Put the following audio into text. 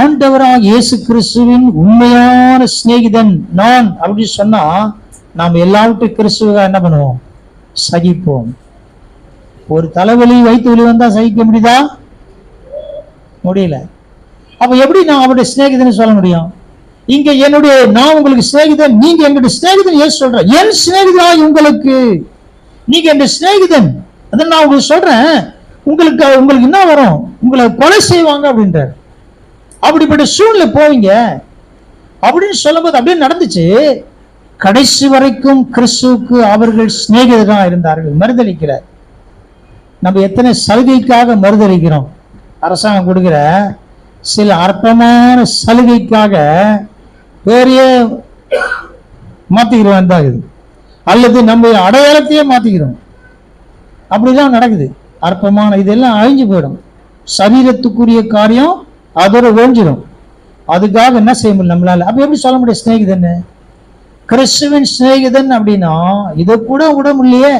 ஆண்டவராக இயேசு கிறிஸ்துவின் உண்மையான சிநேகிதன் நான் அப்படின்னு சொன்னா நாம் எல்லாவற்றையும் கிறிஸ்துவாக என்ன பண்ணுவோம்? சகிப்போம். ஒரு தலைவலி வைத்து வலி வந்தா சகிக்க முடியுதா? முடியல. அப்ப எப்படி நான் அவருடைய சிநேகிதன் சொல்ல முடியும்? இங்க என்னுடைய நான் உங்களுக்கு சிநேகிதன் நீங்க என்னுடைய சிநேகிதன் ஏன் சொல்றேன். என் சிநேகிதனாய் உங்களுக்கு. நீங்க என்னுடைய சிநேகிதன். அதை நான் உங்களுக்கு சொல்றேன். உங்களுக்கு உங்களுக்கு என்ன வரும்? உங்களை கொலை செய்வாங்க அப்படின்றார். அப்படிப்பட்ட சூழ்நிலை போவீங்க. அப்படின்னு சொல்லும்போது அப்படியே நடந்துச்சு. கடைசி வரைக்கும் கிறிஸ்துவுக்கு அவர்கள் சிநேகிதராக இருந்தார்கள். மறுதளிக்கிறார் நம்ம எத்தனை சலுகைக்காக மறுதளிக்கிறோம்? அரசாங்கம் கொடுக்குற சில அற்பமான சலுகைக்காக பேரையே மாற்றிக்கிறோம் தான் இது. அல்லது நம்ம அடையாளத்தையே மாற்றிக்கிறோம் அப்படிதான் நடக்குது. அற்பமான இதெல்லாம் அழிஞ்சு போயிடும். சரீரத்துக்குரிய காரியம் அதோட ஒழிஞ்சிடும் அதுக்காக என்ன செய்ய முடியும் நம்மளால? அப்ப எப்படி சொல்ல முடியும்? சிநேகிதன் கிறிஸ்துவின் சிநேகிதன் அப்படின்னா இதை கூட விட முடியலையே.